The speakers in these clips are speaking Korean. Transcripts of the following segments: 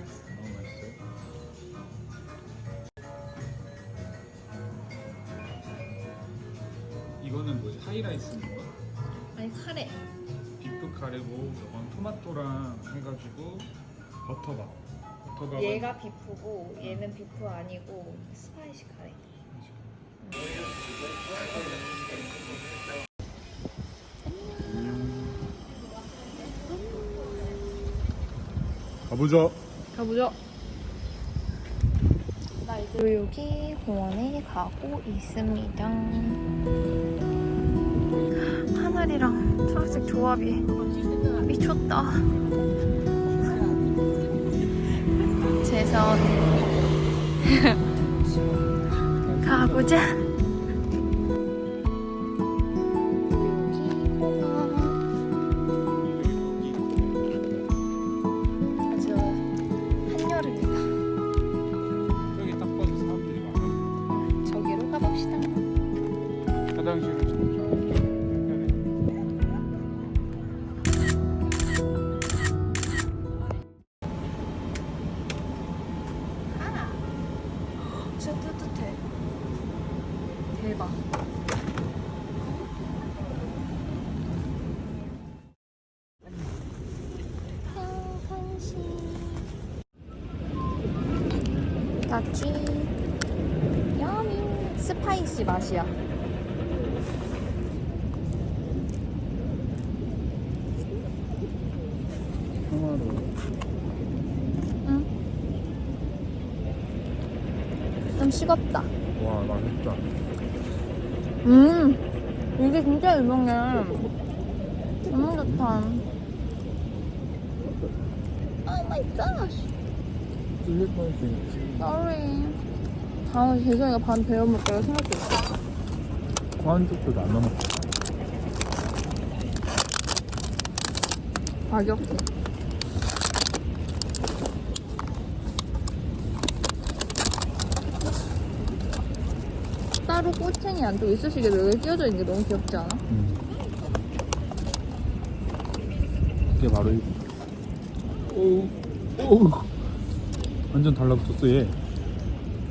맛있어. 너무 맛있어. 이거는 뭐지? 하이라이스인가? 아니 카레. 비프 카레고 뭐, 저건 토마토랑 해가지고 버터밥. 버터밥. 얘가 비프고 얘는 비프 아니고 스파이시 카레. 가보자. 가보죠. 교육이 공원에 가고 있습니다. 하늘이랑 초록색 조합이 미쳤다. 재선 가보자. 진짜 뜨뜻해. 대박. 낙지. 야미. 스파이시 맛이야. 통화로. 응. 좀 식었다. 와 맛있다. 음, 이게 진짜 유명해. 너무 좋다. Oh my gosh. 뚫릴 뻔했지. Sorry. 다음에 재성이가 반 배워먹기로 생각해 있어. 코한 쪽도 나눠 먹자. 가격. 꼬챙이 안쪽 이쑤시개 여기 끼워져 있는 게 너무 귀엽지 않아? 음. 이게 바로 이. 오, 오. 완전 달라붙었어 얘.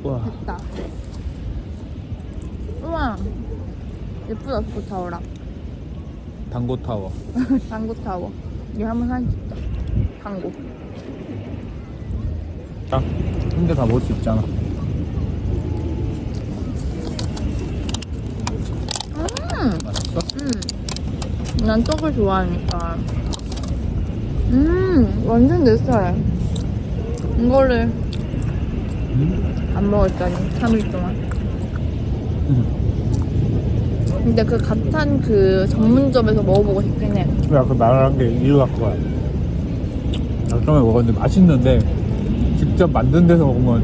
와. 됐다. 우와. 예쁘다, 그 타워랑. 당고 타워. 당구 타워. 이거 한번 사진 찍자. 당구. 자, 한대 다 먹을 수 있잖아. 음! 맛있어? 음. 난 떡을 좋아하니까. 음, 완전 내 스타일. 이거를 음. 안 먹었다니, 3일 동안. 근데 그 갓한 그 전문점에서 먹어보고 싶긴 해. 왜 아까 말한 게 이유가 그거야. 나 처음에 먹었는데 맛있는데 직접 만든 데서 먹으면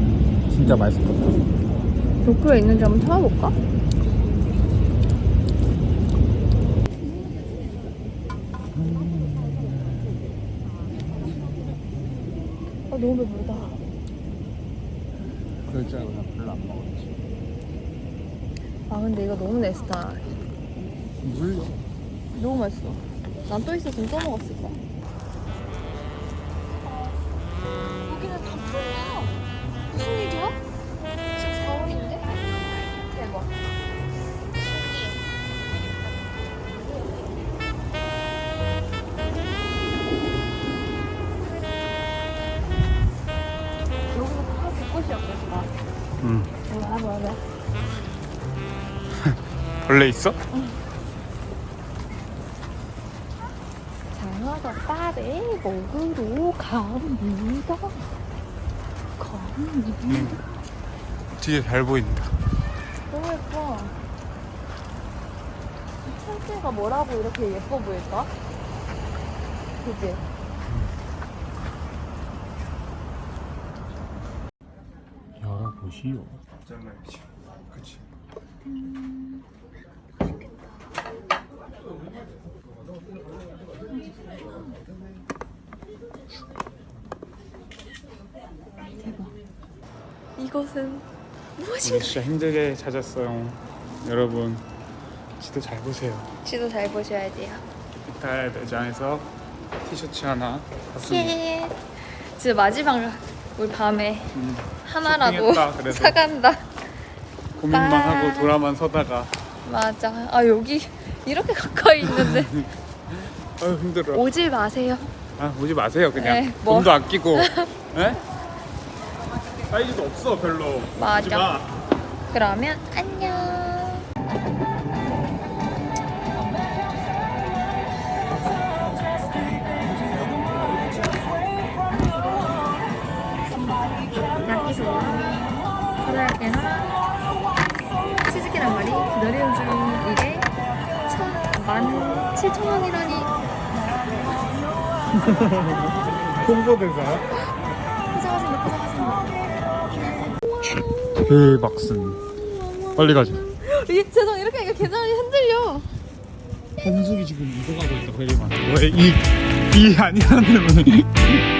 진짜 맛있을 것 같아. 도쿄에 있는지 한번 찾아볼까? 너무 배부르다. 줄 알고 나 별로 안 먹었지. 아, 근데 이거 너무 내 스타일. 물려. 너무 맛있어. 난 또 있었으면 또 먹었을 거야. 벌레 있어? 장어가 빠레 먹으러 갑니다. 갑니다. 뒤에 잘 보인다. 너무 예뻐. 이 철새가 뭐라고 이렇게 예뻐 보일까? 그지? 열어보시오. 그치. 이것은 무엇인가? 진짜 힘들게 찾았어요. 여러분, 지도 잘 보세요. 지도 잘 보셔야 돼요. 비탈 매장에서 티셔츠 하나 샀습니다. 예. 진짜 마지막 우리 밤에 음, 하나라도 쇼핑했다, 그래도. 사간다. 고민만 빠. 하고 돌아만 서다가 맞아. 아 여기 이렇게 가까이 있는데 아유 힘들어. 오지 마세요. 아 오지 마세요 그냥. 네, 뭐. 돈도 아끼고. 예? 사이즈도 없어 별로. 맞아. 오지 마. 그러면 안녕. 야끼소 사다야끼 하나 치즈케 한 마리 기다려준 이게 천, 만 칠천 원이라니 포장하신다 대박슨. 빨리 가자. 이 세상 이렇게 하니까 계단이 흔들려 현숙이 지금 이동하고 있다 회리만. 왜이이 아니라는 왜? 여러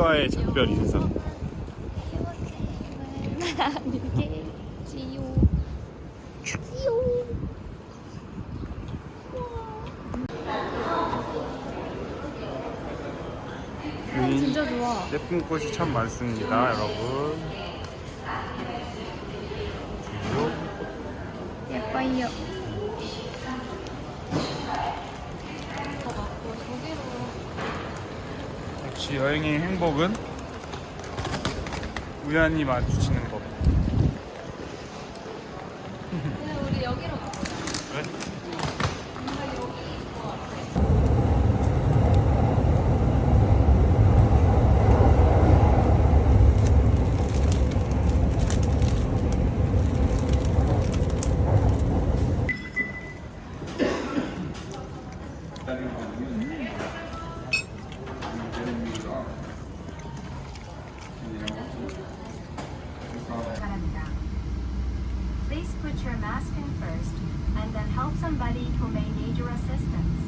수이와의 작별 인사. 지요 지요 아, 진짜 좋아 예쁜 꽃이 참 많습니다, 여러분. 예뻐요 역시 여행의 행복은 우연히 마주치는 somebody who may need your assistance.